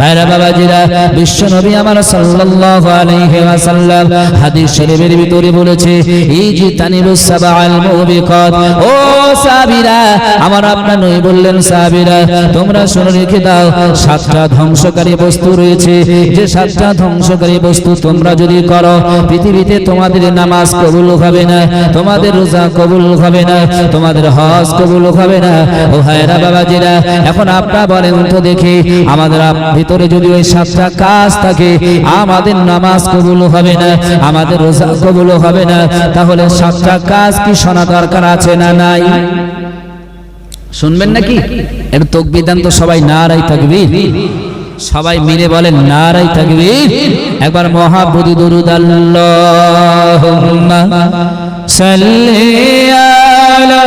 ভাইরা বাবাজিরা বিশ্ব নবী আমার সাল্লাল্লাহু আলাইহি ওয়াসাল্লাম হাদিস শরীফের ভিতরে বলেছে এই যে তানিবুস সাবাল মুবিকাত। ও সাহাবীরা, আমার আপনার নই বললেন, সাহাবীরা, তোমরা শুনে রেখে দাও, সাতটা ধ্বংসকারী বস্তু রয়েছে। যে সাতটা ধ্বংসকারী বস্তু তোমরা যদি করো, পৃথিবীতে তোমাদের নামাজ কবুল হবে না, তোমাদের রোজা কবুল হবে না, তোমাদের হজ কবুল হবে না। ও ভাইরা বাবাজিরা, এখন আপনারা বলেন তো দেখি, আমাদের ভিতরে যদি ওই সাতটা কাজ থাকে, আমাদের নামাজ কবুল হবে না, আমাদের রোজা কবুল হবে না, তাহলে সাতটা কাজ কি শোনা দরকার আছে না নাই? শুনবেন নাকি? একটু তকবির দেন তো সবাই নারাই তাকবীর। সবাই মিলে বলেন নারাই তাকবীর। একবার মহাবুদি দরুদ আল্লাহুম্মা সাল্লি আলা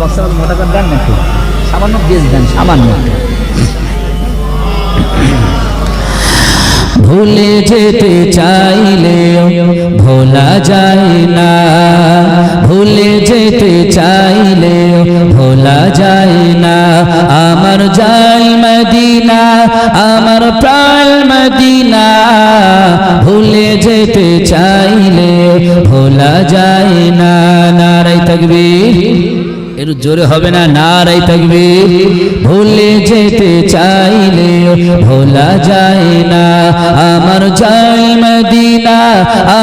বক্সা মোটা করে দেন নাকি? সামান্য গেজ দেন, সামান্য। ভুলে যেতে চাইলে ভোলা যায় না। ভুলে যেতে চাইলে ভোলা যায় না। আমার জাল মদিনা, আমার প্রাণ মদিনা। ভুলে যেতে চাইলে ভোলা যায় না। নারাই তকবীর। জোরে হবে না নারাই থাকবে ভুলে যেতে চাইলে ভোলা যায় না। আমার চাই মদিনা,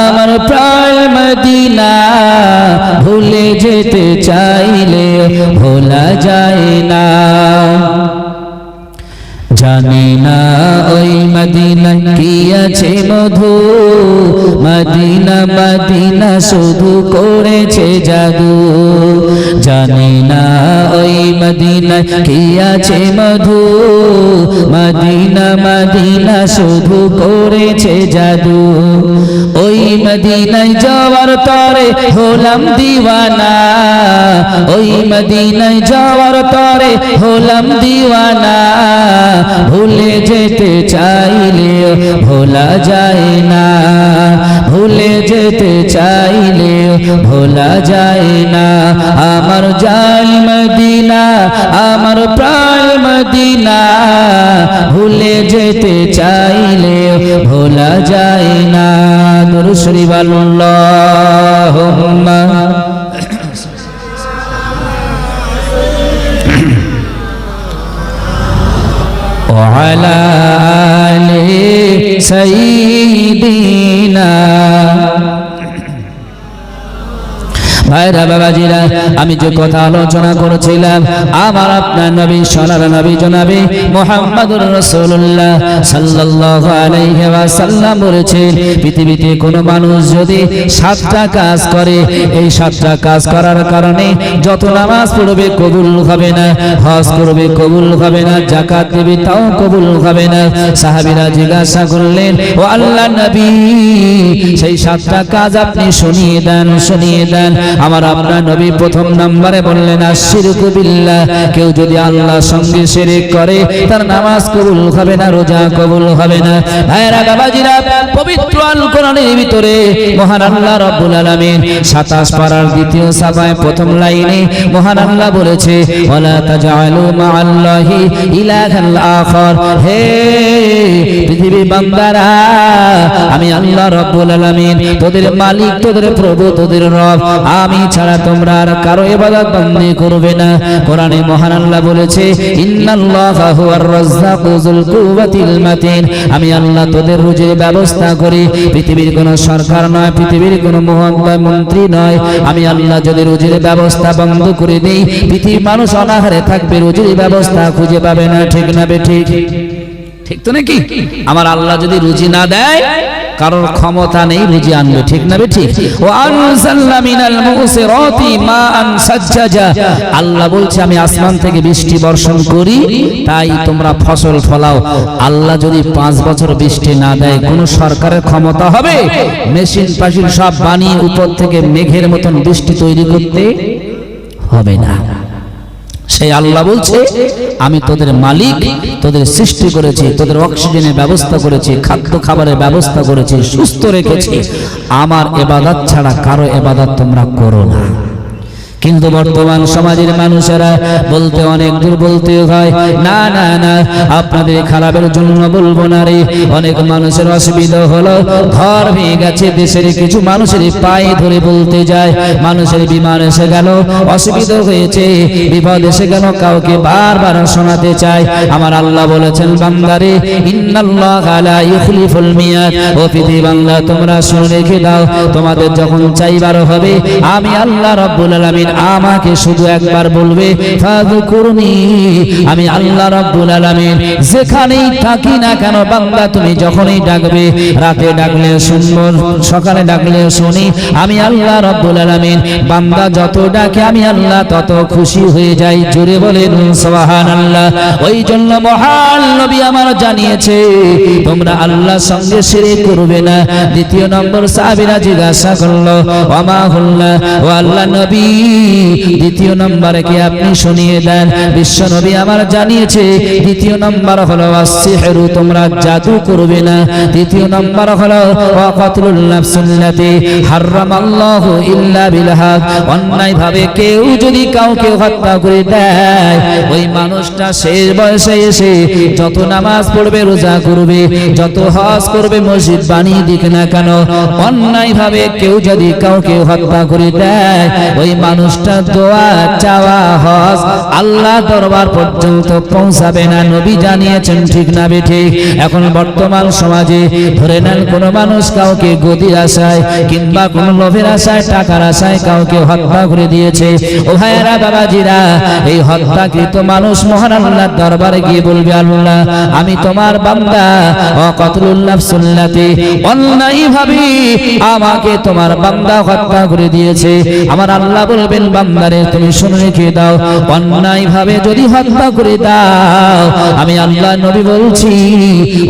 আমার প্রাণ মদিনা। ভুলে যেতে চাইলে ভোলা যায় না। জানি না ওই মদিনা কি আছে মধু। মদিনা মদিনা শুধু করেছে জাদু। জানি না ওই মদিনা কি আছে মধু। মদিনা মদিনা শুধু করেছে জাদু। ওই মদিনায় যাওয়ার তরে হলাম দিওয়ানা। ওই মদিনায় যাওয়ার তরে হলাম দিওয়ানা। ভুলে যেতে চাইলে ভোলা যায় না। ভুলে যেতে চাইলে ভোলা যায় না আমার জাল মদিনা আমার প্রাণ মদিনা ভুলে যেতে চাইলে ভোলা যায় না দুরুশ্রী আল্লাহুম্মা وعلى آل سيدنا ভাইরা, বাবাজিরা, আমি যে কথা আলোচনা করেছিলাম, আমার আপনার নবী, সোনার নবী, জনাবি মোহাম্মদুর রাসূলুল্লাহ সাল্লাল্লাহু আলাইহি ওয়াসাল্লাম বলেছেন, পৃথিবীতে কোনো মানুষ যদি সাতটা কাজ করে, এই সাতটা কাজ করার কারণে যত নামাজ পড়বে কবুল হবে না, হজ করবে কবুল হবে না জাকাত দেবে তাও কবুল হবে না। সাহাবীরা জিজ্ঞাসা করলেন, ও আল্লাহ নবী, সেই সাতটা কাজ আপনি শুনিয়ে দেন শুনিয়ে দেন আমার আপনার নবী প্রথম নম্বরে বললেন, আশিরকু বিল্লাহ। কেউ যদি আল্লাহ সঙ্গে শিরক করে, তার নামাজ কবুল হবে না, রোজা কবুল হবে না। ভাইরা বাবাজিরা, পবিত্র আল ভিতরে মহান আল্লাহ রাব্বুল আলামিন 27 পারার দ্বিতীয় সাফায় প্রথম লাইনে মহান আল্লাহ বলেছে, ওয়ালা তাজআলু মাআল্লাহি ইলাহান আখার। হে পৃথিবীর বান্দারা আমি আল্লাহ রাব্বুল আলামিন, তোদের মালিক, তোদের প্রভু, তোদের রব। আমি ছাড়া তোমরা আর কারও ইবাদত বন্দী করবে না। কোরআনে মহান আল্লাহ বলেছে, ইন্নাল্লাহা হুয়ার রাজ্জাকু যুল কুওয়াতিল মাতিন। আমি আল্লাহ তোদের রুজির ব্যবস্থা করি। পৃথিবীর কোনো সরকার নয়, পৃথিবীর কোনো মহন্তয় মন্ত্রী নয়। আমি আল্লাহ যদি রুজির ব্যবস্থা বন্ধ করে দেই, পৃথিবীর মানুষ অনাহারে থাকবে, রুজির ব্যবস্থা খুঁজে পাবে না। ঠিক না বে ঠিক? ঠিক তো নাকি? আমার আল্লাহ যদি রুজি না দেয়, কারোর ক্ষমতা নেই রুজি আনবে, ঠিক না ঠিক ও মিনাল মুসিরাতি সাজ্জাজা। আল্লাহ বলছে, আমি আসমান থেকে বৃষ্টি বর্ষণ করি, তাই তোমরা ফসল ফলাও। আল্লাহ যদি পাঁচ বছর বৃষ্টি না দেয়, কোন সরকারের ক্ষমতা হবে? মেশিন পাশিন সব বানিয়ে উপর থেকে মেঘের মতন বৃষ্টি তৈরি করতে হবে না। সেই আল্লাহ বলছে, আমি তোদের মালিক, তোদের সৃষ্টি করেছি, তোদের অক্সিজেনের ব্যবস্থা করেছি, খাদ্য খাবারের ব্যবস্থা করেছি, সুস্থ রেখেছি। আমার এবাদাত ছাড়া কারও এবাদাত তোমরা করো না। কিন্তু বর্তমান সমাজের মানুষেরা বলতে অনেক দূর বলতে হয়, না না না, আপনাদের খারাপের জন্য বলব না রে। অনেক মানুষের অসুবিধা হলো, ঘর ভেঙে গেছে, দেশের কিছু মানুষের পায়ে ধরে বলতে যায়, মানুষের বিমান এসে গেল, অসুবিধা হয়েছে, বিপদ এসে গেল, কাউকে বারবার শোনাতে চায়। আমার আল্লাহ বলেছেন বান্দারে বাংলা তোমরা শুনে রেখে দাও, তোমাদের যখন চাইবার হবে, আমি আল্লাহ রব্বুল আলামিন আমাকে শুধু একবার বলবে আমি আল্লাহ রব্বুল আলামিন, যেখানেই থাকি না কেন বান্দা, তুমি যখনই ডাকবে, রাতে ডাকলে শুনব, সকালে ডাকলে শুনি, আমি আল্লাহ রব্বুল আলামিন, বান্দা যত ডাকে, আমি আল্লাহ তত খুশি হয়ে যাই। জোরে বলেন, সুবহানাল্লাহ। ওই জন্য মহান নবী আমার জানিয়েছে, তোমরা আল্লাহর সঙ্গে শিরিক করবে না। দ্বিতীয় নম্বর সাহাবীরা জিজ্ঞাসা করল ওমা হুল্লা ও আল্লাহ নবী দ্বিতীয় নম্বরে কি আপনি শুনিয়ে দেন। বিশ্ব নবী আমার জানিয়েছে, দ্বিতীয় নম্বর হলো আসিহরু তোমরা জাদু করবে না। তৃতীয় নম্বর হলো ওই মানুষটা বয়সে এসে যত নামাজ পড়বে, রোজা করবে, যত মসজিদ না কেন অন্যায় ভাবে কেউ যদি কাউকে হত্যা করে দেয়, ওই মানুষটা দোয়া চাওয়া হজ আল্লাহ দরবার পর্যন্ত পৌঁছাবে না, নবী জানিয়েছেন, ঠিক না বেঠে? এখন বর্তমান সমাজে ধরে নেন, কোনো মানুষ কাউকে গদির আশায় কিংবা কোন লোভের আশায়, টাকার আশায় কাউকে হত্যা করে দিয়েছে। ও ভাইয়েরা, বাবাজিরা, এই হত্যাকৃত মানুষ মহান দরবারে গিয়ে বলবে, আল্লাহ, আমি তোমার বান্দা ও কতলুল্লাহ সুন্নাতে অন্যায় ভাবে আমাকে তোমার বান্দা হত্যা করে দিয়েছে। আমার আল্লাহ বলবেন বান্দারে, তুমি শুনে রেখে দাও অন্যায় ভাবে যদি হত্যা করে দাও, আমি আল্লাহ নবী বলছি,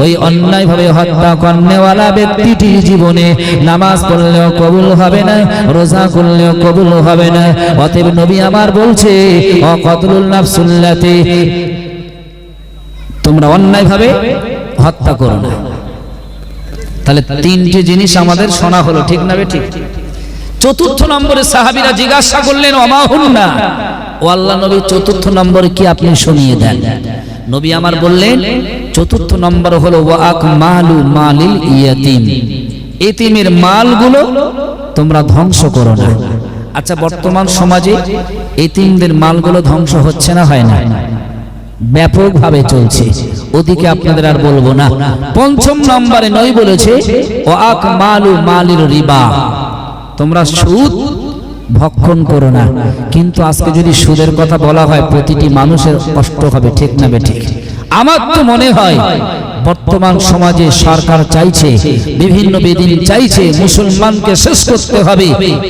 ওই অন্যায় ভাবে হত্যা করনেওয়ালা ব্যক্তিটির জীবনে নামাজ পড়লেও কবুল হবে না, রোজা করলেও কবুল হবে না। অতএব নবী আমার বলছে, ও কতলুল নাফসুল্লাতে, তোমরা অন্যায় ভাবে হত্যা করো না। তাহলে তিনটি জিনিস আমাদের শোনা হলো, ঠিক না বে ঠিক? চতুর্থ নম্বরে সাহাবিরা জিজ্ঞাসা করলেন অমাহুন না ও আল্লাহ নবী, চতুর্থ নম্বরে কি আপনি শুনিয়ে দেন? নবী আমার বললেন, চতুর্থ নম্বর হলো ওয়াক মালু মালিল ইয়াতিম। এতিমের মালগুলো তোমরা ধ্বংস করো না। আচ্ছা বর্তমান সমাজে এতিমদের মালগুলো ধ্বংস হচ্ছে না, হয় না? ব্যাপকভাবে চলছে। ওদিকে আপনাদের আর বলব না। পঞ্চম নম্বরে নয় বলেছে ওয়াক মালু মালির রিবা। তোমরা সুদ ভক্ষণ করো না। কিন্তু আজকে যদি সুদের কথা বলা হয়, প্রতিটি মানুষের কষ্ট হবে, ঠিক না ঠিক আমার তো মনে হয়, বর্তমান সমাজে সরকার চাইছে, বিভিন্ন বেদিন চাইছে, মুসলমানকে শেষ করতে হবে।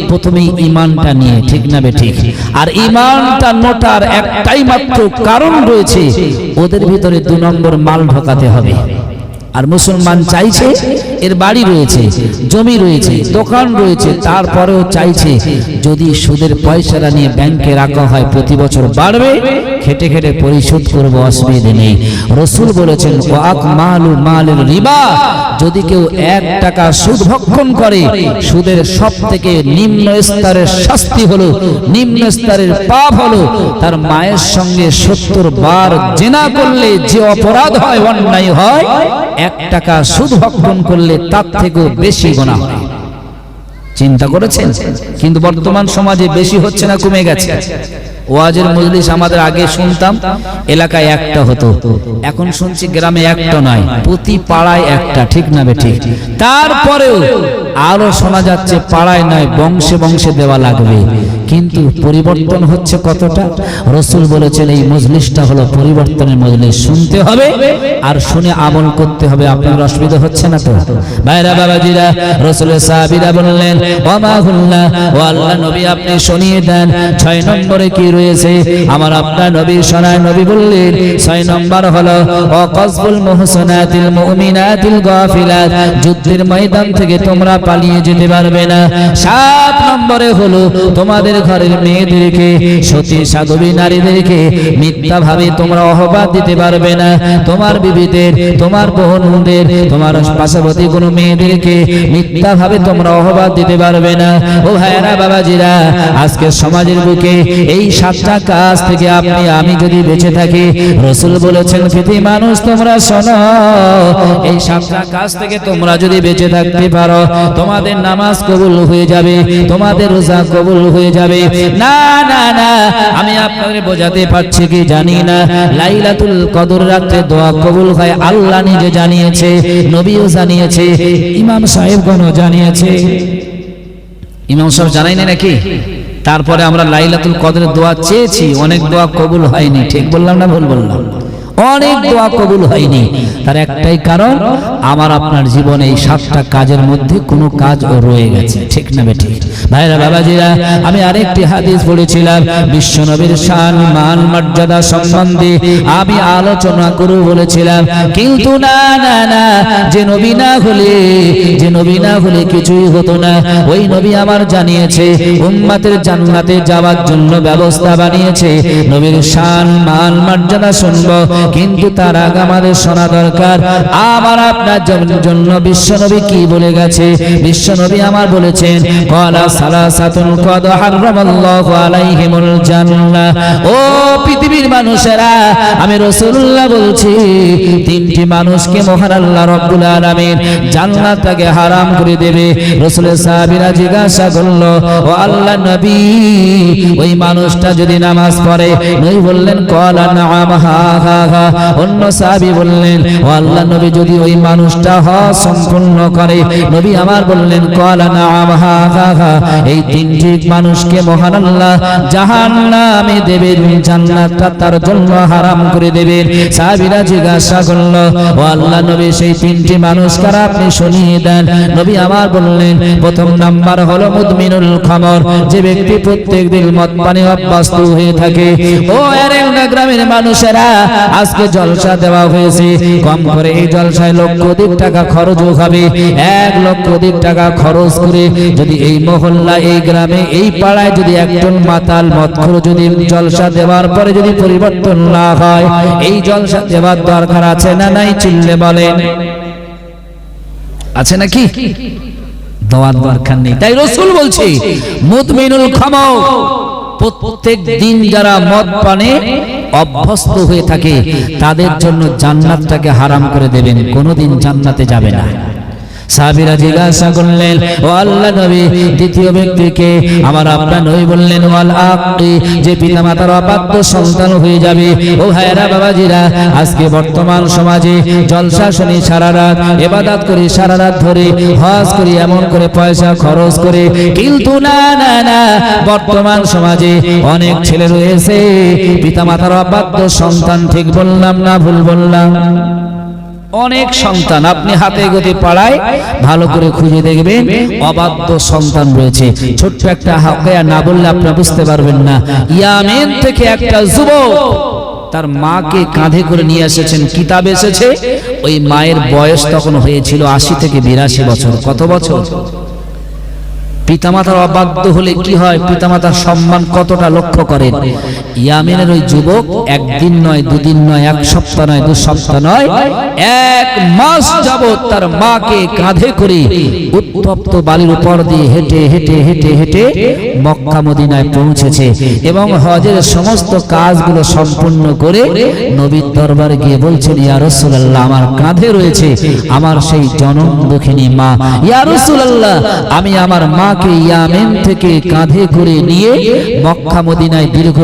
প্রথমেই ইমানটা নিয়ে, ঠিক না ঠিক আর ইমানটা নোটার একটাই মাত্র কারণ রয়েছে, ওদের ভিতরে দু নম্বর মাল ঢোকাতে হবে। আর মুসলমান চাইছে, এর বাড়ি রয়েছে, জমি রয়েছে, দোকান রয়েছে, তারপরেও চাইছে, যদি সুদের পয়সাটা নিয়ে ব্যাংকে রাখা হয়, প্রতি বছর বাড়বে, খেটে খেটে পরিশোধ করব, অসুবিধে নেই। রসুল বলেছেন রিবা, যদি কেউ এক টাকা সুদ ভক্ষণ করে, সুদের সব থেকে নিম্ন স্তরের শাস্তি হলো, নিম্ন স্তরের পাপ হলো, তার মায়ের সঙ্গে সত্তর বার জেনা করলে যে অপরাধ হয়, অন্যায় হয় এক টাকা সুদ ভক্ষণ করলে তার থেকেও বেশি গোনা হয়। চিন্তা করেছেন? কিন্তু বর্তমান সমাজে বেশি হচ্ছে না, কমে গেছে। ওয়াজের মজলিস আমাদের আগে শুনতাম, এলাকায় একটা হতো। এখন শুনছি গ্রামে একটা নয়, প্রতি পাড়ায় একটা, ঠিক না বে ঠিক? তারপরেও আরও শোনা যাচ্ছে পাড়ায় নয়, বংশে বংশে দেওয়া লাগবে। কিন্তু পরিবর্তন হচ্ছে কতটা? রসুল বলেছেন, এই মজলিসটা হলো পরিবর্তনের মজলিস। শুনতে হবে আর শুনে আমল করতে হবে। আপনার অসুবিধা হচ্ছে না তো? ভাইরা, বাবাজিরা, রসুলের সাহাবিরা বললেন ও আল্লাহ নবী আপনি শুনিয়ে দেন। ছয় নম্বরে কি রয়েছে? আমার আপনার নবী শোনায় নবী বললেন, ছয় নম্বর হলো, ও কসবুল মুহসনাতিল মুমিনাতিল গাফিলাত, যুদ্ধের ময়দান থেকে তোমরা পালিয়ে যেতে পারবে না। সাত নম্বরে হলো, তোমাদের ঘরের মেয়েদেরকে, সতী সাধবী নারীদেরকে মিথ্যা ভাবে তোমরা অহবাদ দিতে পারবে না। তোমার বিবিদের, তোমার বোনদের তোমার পাশাপাশি কোনো মেয়েদেরকে মিথ্যা ভাবে তোমরা অহবাদ দিতে পারবে না। ও ভাইরা বাবাজিরা, আজকে সমাজের বুকে এই সাতটা কাজ থেকে আপনি, আমি যদি বেঁচে থাকি, রসুল বলেছেন পৃথিবী মানুষ তোমরা শোনো, এই সাতটা কাজ থেকে তোমরা যদি বেঁচে থাকতে পারো, তোমাদের নামাজ কবুল হয়ে যাবে, তোমাদের রোজা কবুল হয়ে যাবে না না না, আমি আপনাদের বোঝাতে পারছি কি জানি না। লাইলাতুল কদর রাতে দোয়া কবুল হয়, আল্লাহ নিজে জানিয়েছে, নবীও জানিয়েছে, ইমাম সাহেবগণও জানিয়েছে। ইমাম সাহেব জানাইনি নাকি? তারপরে আমরা লাইলাতুল কদরের দোয়া চেয়েছি, অনেক দোয়া কবুল হয়নি। ঠিক বললাম না ভুল বললাম? অনেক দোয়া কবুল হয়নি। তার একটাই কারণ আমার আপনার জীবনে এই সাতটা কাজের মধ্যে কোনো কাজ রয়ে গেছে। ঠিক না বে ঠিক ভাইরা বাবাজিরা আমি আরেকটি হাদিস পড়েছিলাম বিশ্ব নবীর শান মান মর্যাদা সম্বন্ধে আমি আলোচনা করব বলেছিলাম কিন্তু না না না যে নবী না হলে যে নবী না হলে কিছুই হতো না। ওই নবী আমার জানিয়েছে উম্মাতের জান্নাতে যাওয়ার জন্য ব্যবস্থা বানিয়েছে। নবীর শান মান মর্যাদা শুনব কিন্তু তার আগে আমাদের শোনা দরকার। আমার আপনার জন- জন্য বিশ্বনবী কি বলে গেছে? বিশ্বনবী আমার বলেছেন, কলা সালাসাতুন কদ হারামাল্লাহু আলাইহিমুল জান্নাহ। ও পৃথিবীর মানুষেরা, আমি রাসূলুল্লাহ বলছি, তিনটি মানুষকে মহান আল্লাহ রাব্বুল আলামিন জান্নাতটাকে হারাম করে দেবে। রাসূলের সাহাবীরা জিজ্ঞাসা করল, ও আল্লাহ নবী, ওই মানুষটা যদি নামাজ পড়ে? নবী বললেন, কলা নাম হা হা অন্য সাহাবী বললেন, ও আল্লাহ, নবী যদি ওই মানুষটা হজ সম্পূর্ণ করে, নবী আমার বললেন কলা নাম হা এই তিনটি মানুষকে মহান আল্লাহ জাহান্নামে দেবেন, জান্নাতটা তার জন্য হারাম করে দেবেন। সাহাবীরা জিজ্ঞাসা করল, ও আল্লাহ, নবী, সেই তিনটি মানুষ কারা আপনি শুনিয়ে দেন? নবী আমার বললেন, প্রথম নাম্বার হলো মুদমিনুল খামর, যে ব্যক্তি প্রত্যেক দিন মদ পানি অভ্যস্ত হয়ে থাকে। ও এরেঙ্গা গ্রামের মানুষেরা আজকে জলসা দেওয়া হয়েছে। কম করে এই জলসায় লক্ষ অধিক টাকা খরচও হবে। এক লক্ষ অধিক টাকা খরচ করে যদি এই মহল্লা, এই গ্রামে, এই পাড়ায় যদি একজন মাতাল মদখর যদি জলসা দেওয়ার পরে যদি পরিবর্তন না হয়, এই জলসা দেওয়ার দরকার আছে না নাই চিল্লে বলেন। আছে নাকি? দেওয়ার দরকার নেই। তাই রসুল বলছে, মুদমিনুল খামাও, প্রত্যেক দিন যারা মদ পানে অভ্যস্ত হয়ে থাকে তাদের জন্য জান্নাতটাকে হারাম করে দেবেন কোনোদিন জান্নাতে যাবে না। সাহাবীরা জিজ্ঞাসা করলেন, ও আল্লাহ নবী, দ্বিতীয় ব্যক্তিকে আমার আপনার নবী বললেন, ওয়াল আকি যে পিতামাতার অবাধ্য সন্তান হয়ে যাবে। ও ভাইরা বাবাজিরা, আজকে বর্তমান সমাজে জলসা শুনি সারা রাত, এবাদাত করি সারা রাত ধরে, হজ করি এমন করে পয়সা খরচ করে। কিন্তু না না না, বর্তমান সমাজে অনেক ছেলে রয়েছে, পিতামাতার অবাধ্য সন্তান ঠিক বললাম না ভুল বললাম? অনেক সন্তান আপনি হাতে গতি পাড়ায় ভালো করে খুঁজে দেখবেন, অবাধ্য সন্তান রয়েছে। ছোট্ট একটা হাকায়া না বললে আপনি বুঝতে পারবেন না। ইয়ামেন থেকে একটা যুবক তার মাকে কাঁধে করে নিয়ে এসেছেন। কিতাব এসেছে, ওই মায়ের বয়স তখন হয়েছিল আশি থেকে বিরাশি বছর। কত বছর? পিতামাতার অবাধ্য হলে কি হয়? পিতামাতার সম্মান কতটা লক্ষ্য করেন? ইয়ামিনের ওই যুবক একদিন নয়, দুদিন নয়, এক সপ্তাহ নয়, দু সপ্তাহ নয়, এক মাস যাবৎ তার মাকে কাঁধে করে উত্তপ্ত বালির উপর দিয়ে হেঁটে হেঁটে হেঁটে হেঁটে মক্কা মদিনায় পৌঁছেছে এবং হজের সমস্ত কাজগুলো সম্পূর্ণ করে নবীর দরবারে গিয়ে বলছেন, ইয়া রাসূলুল্লাহ, আমার কাঁধে রয়েছে আমার সেই জনম দুঃখিনী মা। ইয়া রাসূলুল্লাহ, আমি আমার মাকে ইয়ামেন থেকে কাঁধে করে নিয়ে মক্কা মদিনায় দীর্ঘ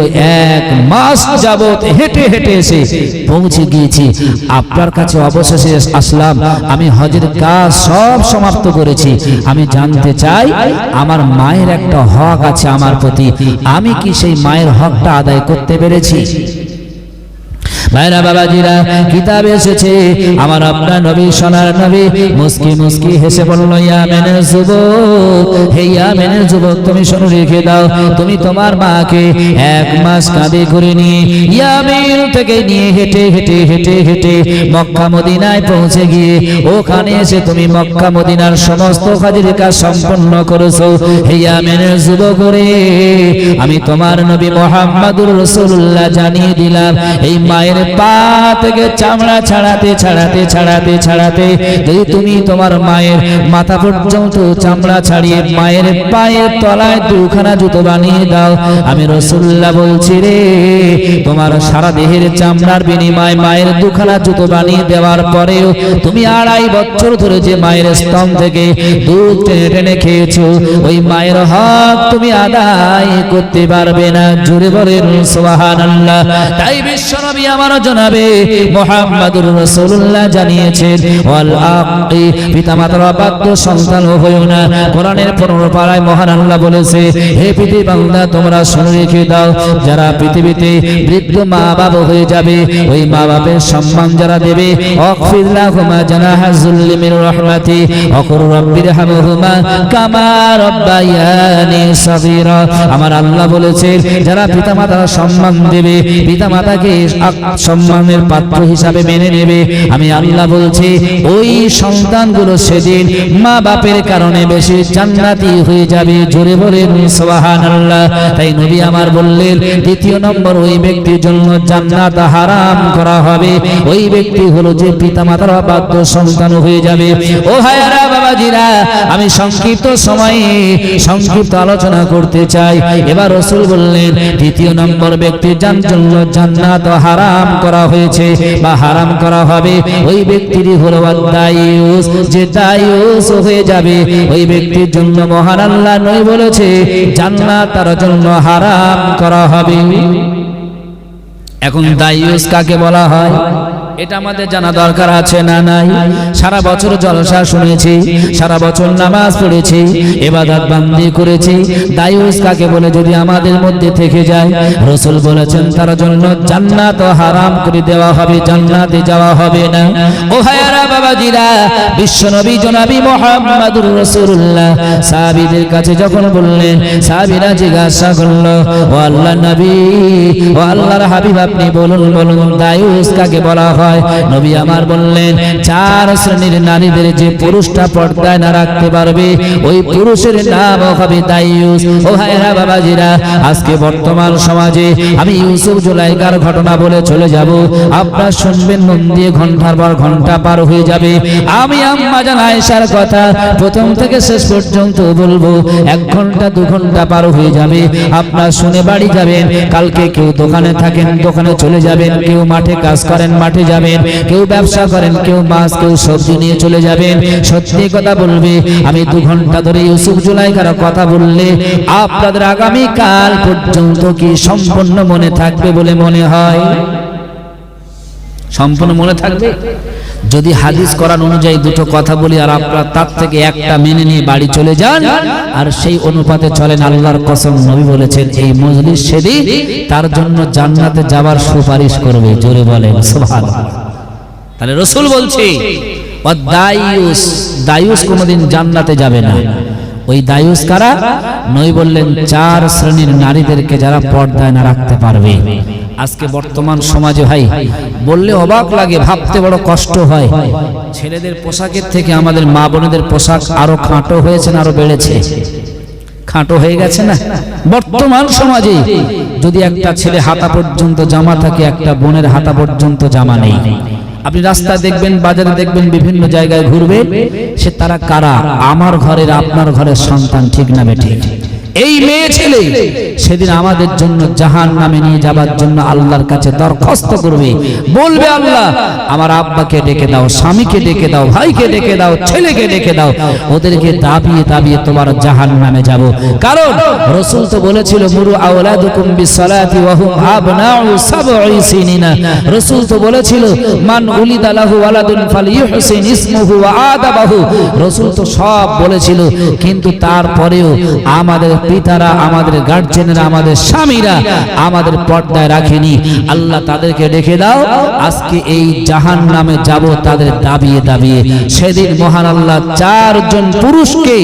এক মাস যাবত হেঁটে হেঁটে এসে পৌঁছে গিয়েছি। আপনার কাছে অবশেষে আসলাম। আমি হজের কাজ সব সমাপ্ত করেছি। আমি জানতে চাই, আমার মায়ের একটা হক আছে আমার প্রতি। আমি কি সেই মায়ের হকটা আদায় করতে পেরেছি? ভাইরা বাবাজিরা, কিতাব এসেছে। আমার আপনার নবী, সোনার নবী, মুস্কি মুস্কি হেসে বলল, ইয়া মেনে যুবক, হে ইয়ামেনের যুবক, তুমি শুনে রেখে দাও। তুমি তোমার মাকে এক মাস কাঁধে করে নিয়ে ইয়ামেন থেকে নিয়ে হেঁটে হেঁটে হেঁটে হেঁটে মক্কা মদিনায় পৌঁছে গিয়ে ওখানে এসে তুমি মক্কা মদিনার সমস্ত কাজের কাজ সম্পন্ন করেছ। হে ইয়ামেনের যুবক রে, আমি তোমার নবী মোহাম্মদুর রসুল্লাহ জানিয়ে দিলাম, এই মায়ের পা থেকে চামড়া ছাড়াতে ছাড়াতে ছাড়াতে ছাড়াতে, যদি তুমি তোমার মায়ের মাথা পর্যন্ত চামড়া ছাড়িয়ে মায়ের পায়ের তলায় দুখানা জুতো বানিয়ে দাও। আমি রসুল্লাহ বলছি রে, তোমার সারা দেহের চামড়ার বিনিময় মায়ের দুখানা জুতো বানিয়ে দেওয়ার পরেও তুমি আড়াই বছর ধরে যে মায়ের স্তন থেকে দুধ টেনে টেনে খেয়েছো, ওই মায়ের হক তুমি আদায় করতে পারবে না। জুড়ে বলেন সোহান তাই বিশ্বনবী আমার জনাবে মোহাম্মদুর রাসূলুল্লাহ জানিয়েছেন, ওয়াল আকি পিতামাতার অবাধ্য সন্তান হইও না। কোরআনের 15 পারায় মহান আল্লাহ বলেছে, হে পৃথিবী বান্দা, তোমরা শুনে রেখে দাও, যারা পৃথিবীতে বৃদ্ধ মা বাবা হয়ে যাবে, ওই মা বাবার সম্মান যারা দেবে অকফিল্লাহুমা জানাহা যুল্লি মির রাহমাতি, অকুর রাব্বির হামহুমা কামা রাব্বায়ানি সাগীরা। আমার আল্লাহ বলেছে যারা পিতামাতার সম্মান দেবে, পিতামাতাকে সম্মানের পাত্র হিসাবে মেনে নেবে। আমি আল্লাহ বলছি, ওই সন্তানগুলো সেদিন মা বাপের কারণে বেশি জান্নাতি হয়ে যাবে। জোরে বলেন তাই নবী আমার বললেন, দ্বিতীয় নম্বর, ওই ব্যক্তির জন্য জান্নাত হারাম করা হবে। ওই ব্যক্তি হলো যে পিতামাতার অবাধ্য সন্তান হয়ে যাবে। ও ভাইয়ারা, বাবাজিরা, আমি সংক্ষিপ্ত সময়ে সংক্ষিপ্ত আলোচনা করতে চাই। এবার রসুল বললেন, দ্বিতীয় নম্বর ব্যক্তির যার জন্য জান্নাত হারাম করা হয়েছে বা হারাম করা হবে, ওই ব্যক্তিরই হলো দায়ুস যে দায়ুস হয়ে যাবে, ওই ব্যক্তির জন্য মহান আল্লাহ নই বলেছে, জান্নাত তার জন্য হারাম করা হবে। এখন দায়ুস কাকে বলা হয়? এটা আমাদের জানা দরকার আছে না নাই? সারা বছর জলসা শুনেছি, সারা বছর নামাজ পড়েছি, এবাদত বান্দি করেছি। দায়ুস কাকে বলে যদি আমাদের মধ্যে থেকে যায়? রসুল বলেছেন, তার জন্য জান্নাত হারাম করে দেওয়া হবে, জান্নাতে যাওয়া হবে না। ও ভাইয়ারা, বাবাজিরা, বিশ্ব নবী জনাবি মোহাম্মদুর রসুল্লাহ সাহাবীদের কাছে যখন বললেন, সাহাবীরা জিজ্ঞাসা করল, ও আল্লাহ নবী, ও আল্লাহর হাবিব আপনি বলুন বলুন, দায়ুস কাকে বলা হয়? নবী আমার বললেন, চার শ্রেণির নারীদের যে পুরুষটা পর্দায় না রাখতে পারবে, ওই পুরুষের নাম হবে দায়ুস। ও ভাইরা, বাবাজিরা, আজকে বর্তমান সমাজে আমি ইউসুফ জুলাইকার ঘটনা বলে চলে যাব। আপনারা শুনবেন, মন দিয়ে ঘণ্টার পর ঘণ্টা পার হয়ে যাবে। আমি আম্মা জান আয়েশার কথা প্রথম থেকে শেষ পর্যন্ত বলব, এক ঘণ্টা, দু ঘণ্টা পার হয়ে যাবে। আপনার শুনে বাড়ি যাবেন, কালকে কেউ দোকানে থাকেন, দোকানে চলে যাবেন, কেউ মাঠে কাজ করেন, মাঠে যাবেন। কেউ ব্যবসা করেন, কেউ মাছ, কেউ সবজি নিয়ে চলে যাবেন। সত্যি কথা বলবে, আমি দু ঘণ্টা ধরে ইউসুফ জুলাইকার কথা বললে আপনাদের আগামী কাল পর্যন্ত কি সম্পূর্ণ মনে থাকবে বলে মনে হয়? সম্পূর্ণ মনে থাকবে? যদি হাদিস করার অনুযায়ী দুটো কথা বলি আর আপনারা তার থেকে একটা মেনে নিয়ে বাড়ি চলে যান, আর সেই অনুপাতে চলেন আল্লাহর কসম, নবী বলেছেন, এই মজলিস সেদিন তার জন্য জান্নাতে যাবার সুপারিশ করবে। জোরে সুবহানাল্লাহ। তাহলে রসুল বলছে দায়ুস দায়ুস কোনোদিন জান্নাতে যাবে না। ওই দায়ুস কারা? নই বললেন, চার শ্রেণির নারীদেরকে যারা পর্দায় না রাখতে পারবে। আজকে বর্তমান সমাজে ভাই, বললে অবাক লাগে, ভাবতে বড় কষ্ট হয়। ছেলেদের পোশাকের থেকে আমাদের মা বোনেদের পোশাক আরও খাঁটো হয়েছে আরও বেড়েছে? খাঁটো হয়ে গেছে না? বর্তমান সমাজে যদি একটা ছেলে হাতা পর্যন্ত জামা থাকে, একটা বোনের হাতা পর্যন্ত জামা নেই। আপনি রাস্তায় দেখবেন, বাজারে দেখবেন, বিভিন্ন জায়গায় ঘুরবে, সে তারা কারা? আমার ঘরের আপনার ঘরের সন্তান ঠিক না ঠিক। এই মেয়ে ছেলে সেদিন আমাদের জন্য জাহান নামে নিয়ে যাবার জন্য আল্লাহর কাছে দরখাস্ত করবে। বলবে আল্লাহ, আমার আব্বাকে ডেকে দাও, স্বামীকে ডেকে দাও, ভাইকে ডেকে দাও, ছেলেকে ডেকে দাও, ওদেরকে দাবিয়ে দাবিয়ে তোমার জাহান নামে যাব। কারণ রসুল তো বলেছিল, মুরু বিসসালাতি ওয়া হুম আবনাউ সাবঈ সিনিনা। রসুল তো বলেছিল, মান উলিদা ওয়ালাদুন ইসমুহু ওয়া আদাবাহু। রসুল তো সব বলেছিল, কিন্তু তারপরেও আমাদের পিতারা আমাদের গার্জেনরা আমাদের স্বামীরা আমাদের পর্দায় রাখেনি। আল্লাহ তাদেরকে ডেকে দাও। আজকে এই জাহান নামে যাব তাদের দাবিয়ে দাবিয়ে। সেদিন মহান আল্লাহ চারজন পুরুষকে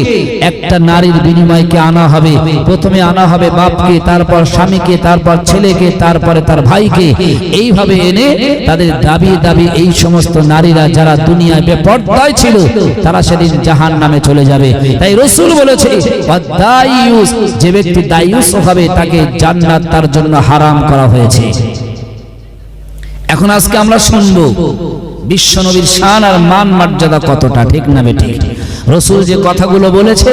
একটা নারীর বিনিময়কে আনা হবে? প্রথমে আনা হবে বাপকে তারপর স্বামীকে তারপর ছেলেকে তারপরে তার ভাইকে। এইভাবে এনে তাদের দাবি দাবি এই সমস্ত নারীরা যারা দুনিয়ায় বেপর্দায় ছিল তারা সেদিন জাহান নামে চলে যাবে। তাই রসুল বলেছে যে ব্যক্তি দায়ুস হবে তাকে জান্নাত তার জন্য হারাম করা হয়েছে। এখন আজকে আমরা শুনব বিশ্বনবীর শান আর মান মর্যাদা কতটা ঠিক না বেঠিক? রসুল যে কথাগুলো বলেছে,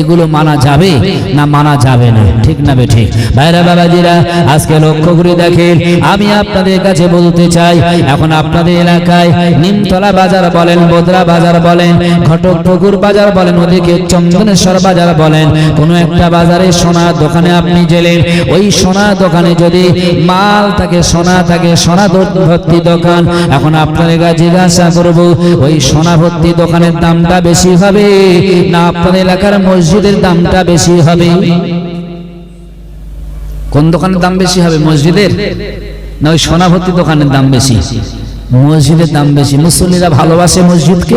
এগুলো মানা যাবে না মানা যাবে না? ঠিক না বেঠিক ভাইরা, বাবাজিরা, আজকে লক্ষ্য করে দেখেন, আমি আপনাদের কাছে বলতে চাই, এখন আপনাদের এলাকায় নিমতলা বাজার বলেন, বোদরা বাজার বলেন, ঘটক পুকুর বাজার বলেন, ওদিকে চন্দনেশ্বর বাজার বলেন, কোনো একটা বাজারে সোনার দোকানে আপনি গেলেন, ওই সোনার দোকানে যদি মাল থাকে, সোনা থাকে, সোনা ভর্তি দোকান, এখন আপনাদের কাছে জিজ্ঞাসা করব, ওই সোনা ভর্তি দোকানের দামটা বেশি হবে, না আপনাদের এলাকার মসজিদের দামটা বেশি হবে। কোন দোকানের দাম বেশি হবে, মসজিদের? না ওই সোনাভর্তি দোকানের দাম বেশি? মসজিদের দাম বেশি। মুসল্লিরা ভালোবাসে মসজিদকে।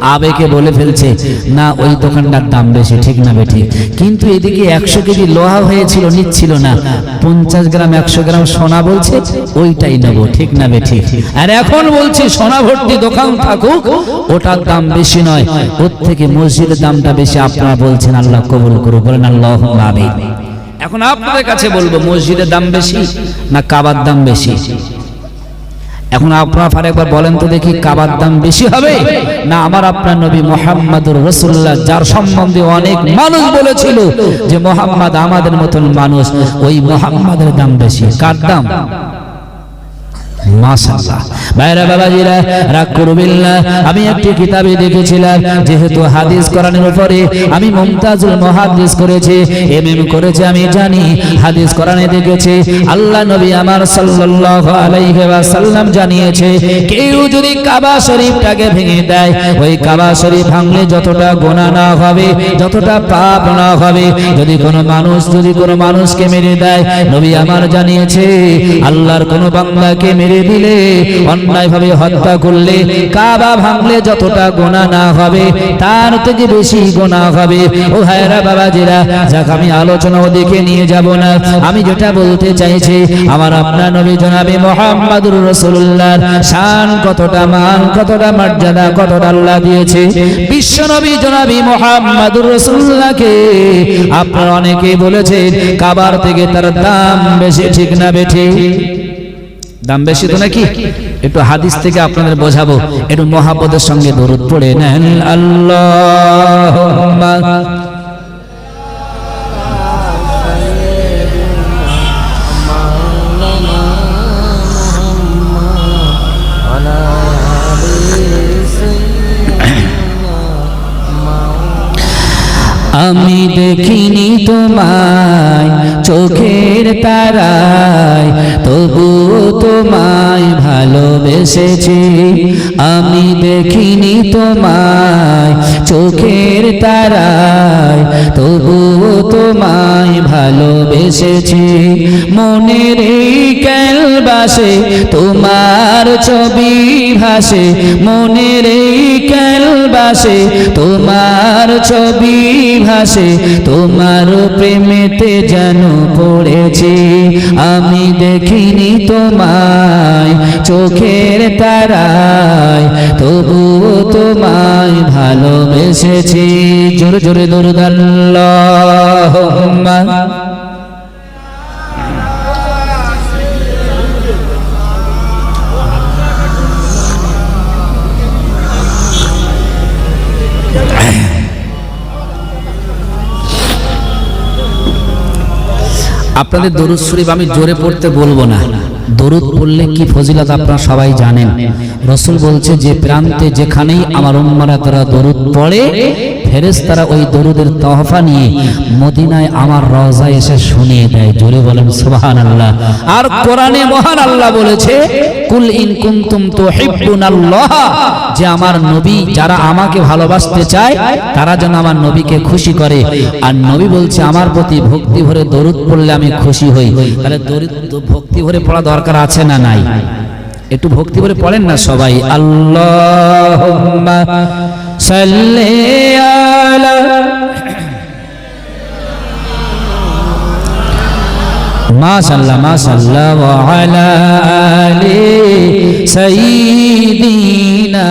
আবেগে বলে ফেলছে, না, ওই দোকানটার দাম বেশি, ঠিক না বেঠি। কিন্তু এদিকে একশো কেজি লোহা হয়েছিল, নিচ্ছিল না। পঞ্চাশ গ্রাম, একশো গ্রাম সোনা বলছে, ওইটাই নেব, ঠিক না বেঠি। আর এখন বলছে, সোনা ভর্তি দোকান থাকুক, ওটার দাম বেশি নয়। ওর থেকে মসজিদের দামটা বেশি, আপনারা বলছেন, আল্লাহ কবুল করু বলেন আল্লাহ এখন আপনাদের কাছে বলব, মসজিদের দাম বেশি না কাবার দাম বেশি? এখন আপনার ফার একবার বলেন তো দেখি কাবার দাম বেশি হবে? না আমার আপনার নবী মোহাম্মদুর রসুল্লাহ যার সম্বন্ধে অনেক মানুষ বলেছিল যে মোহাম্মদ আমাদের মতন মানুষ ওই মোহাম্মদের দাম বেশি। কার দাম? আমি একটি কিতাবে দেখেছিলাম, যেহেতু হাদিস উপরে আমি করেছি আমি জানি, হাদিস দেখেছে, আল্লাহ নবী আমার জানিয়েছে, কেউ যদি কাবা শরীফটাকে ভেঙে দেয়, ওই কাবা শরীফ ভাঙলে যতটা গোনা না হবে, যতটা পাপ না হবে, যদি কোনো মানুষ, যদি কোনো মানুষকে মেরে দেয়, নবী আমার জানিয়েছে, আল্লাহর কোনো মেরে মেরে দিলে অন্যায় ভাবে হত্যা করলে, কাবা ভাঙলে যতটা গোনা না হবে, তার থেকে বেশি গোনা হবে। ও হায়রা বাবা জেরা যাক, আমি আলোচনা ওদিকে নিয়ে যাব না। আমি যেটা বলতে চাইছি, আমার আপনার নবী জনাবে মোহাম্মদুর রসুল্লাহ শান কতটা মান, কতটা মর্যাদা, কতটা আল্লাহ দিয়েছে। বিশ্ব নবী জনাবি মোহাম্মদুর রসুল্লাহকে আপনারা অনেকেই বলেছেন, কাবার থেকে তার দাম বেশি, ঠিক না বেঠে দাম বেশি তো নাকি? একটু হাদিস থেকে আপনাদের বোঝাবো। একটু মহাপদের সঙ্গে দরুদ পড়ে নেন। আল্লাহ দেখিনি তোমায়, চোখের তারায়, তবু তোমায় ভালোবেসেছি। আমি দেখিনি তোমায়, চোখের তারায়, তবু তোমায় ভালোবেসেছি। মনের এই ক্যালবাসে, তোমার ছবি ভাসে। মনের এই ক্যালবাসে তোমার ছবি ভাসে, তোমার প্রেমেতে যেন পড়েছি। আমি দেখিনি তোমায় চোখের তারায়, তবু তোমায় ভালোবেসেছি। জোরে জোরে দুর্দাল্লাহ আপনাদের দরুদ শরীফ আমি জোরে পড়তে বলব না। দরুদ পড়লে কি ফজিলত আপনারা সবাই জানেন। রসুল বলছে, যে প্রান্তে যেখানেই আমার উম্মারা তারা দরুদ পড়ে ফেরেস তারা ওই দরুদের তহফা নিয়ে মদিনায় আমার রজায় এসে শুনিয়ে দেয়। জোরে বলেন সুবহান আল্লাহ আর কোরআনে মহান আল্লাহ বলেছে, কুল ইন কুনতুম তুহিব্বুনাল্লাহ যে আমার নবী যারা আমাকে ভালোবাসতে চায়, তারা যেন আমার নবীকে খুশি করে। আর নবী বলছে, আমার প্রতি ভক্তি ভরে দরুদ পড়লে আমি খুশি হই। তাহলে দরুদ ভক্তি ভরে পড়া দরকার আছে না নাই? একটু ভক্তি ভরে পড়েন না সবাই। আল্লাহুম্মা সাল্লি আলা। মাশাল্লাহ মাশাল্লাহ ওয়া আলা আলি সাইয়্যিদিনা।